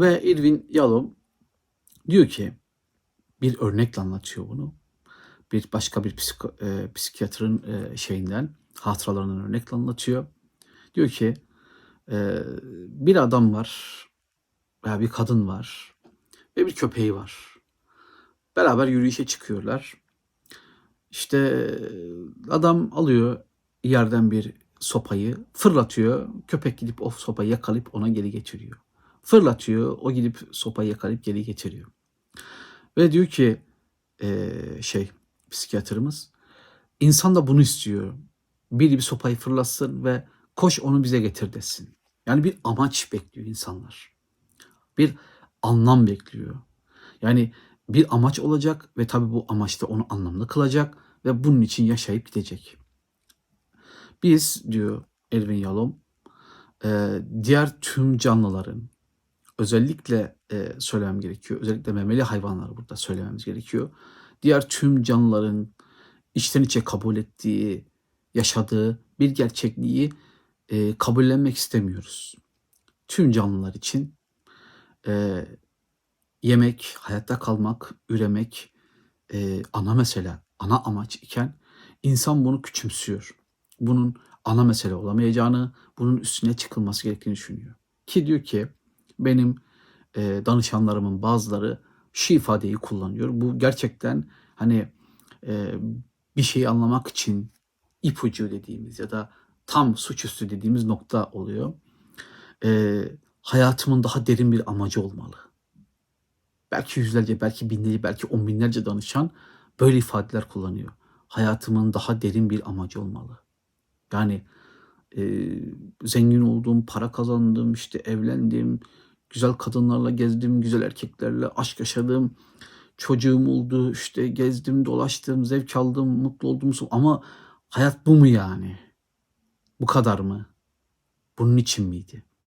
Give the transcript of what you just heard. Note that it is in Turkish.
Ve Irvin Yalom diyor ki bir örnekle anlatıyor bunu. Bir başka bir psiko, e, psikiyatrın e, şeyinden, hatıralarından örnekle anlatıyor. Diyor ki e, bir adam var veya bir kadın var ve bir köpeği var. Beraber yürüyüşe çıkıyorlar. İşte e, adam alıyor yerden bir sopayı fırlatıyor. Köpek gidip o sopayı yakalayıp ona geri getiriyor. Fırlatıyor. O gidip sopayı yakalayıp geri getiriyor. Ve diyor ki eee, şey psikiyatrımız insan da bunu istiyor. Biri bir sopayı fırlatsın ve koş onu bize getir desin. Yani bir amaç bekliyor insanlar. Bir anlam bekliyor. Yani bir amaç olacak ve tabii bu amaç da onu anlamlı kılacak ve bunun için yaşayıp gidecek. Biz diyor Erwin Yalom e, diğer tüm canlıların özellikle e, söylemem gerekiyor. Özellikle memeli hayvanları burada söylememiz gerekiyor. Diğer tüm canlıların içten içe kabul ettiği, yaşadığı bir gerçekliği e, kabullenmek istemiyoruz. Tüm canlılar için e, yemek, hayatta kalmak, üremek e, ana mesele, ana amaç iken insan bunu küçümsüyor. Bunun ana mesele olamayacağını, bunun üstüne çıkılması gerektiğini düşünüyor. Ki diyor ki benim e, danışanlarımın bazıları şu ifadeyi kullanıyor. Bu gerçekten hani e, bir şeyi anlamak için ipucu dediğimiz ya da tam suçüstü dediğimiz nokta oluyor. E, hayatımın daha derin bir amacı olmalı. Belki yüzlerce, belki binlerce, belki on binlerce danışan böyle ifadeler kullanıyor. Hayatımın daha derin bir amacı olmalı. Yani e, zengin oldum, para kazandım, işte evlendim, güzel kadınlarla gezdim, güzel erkeklerle aşk yaşadım, çocuğum oldu, işte gezdim, dolaştım, zevk aldım, mutlu oldum. Ama hayat bu mu yani? Bu kadar mı? Bunun için miydi?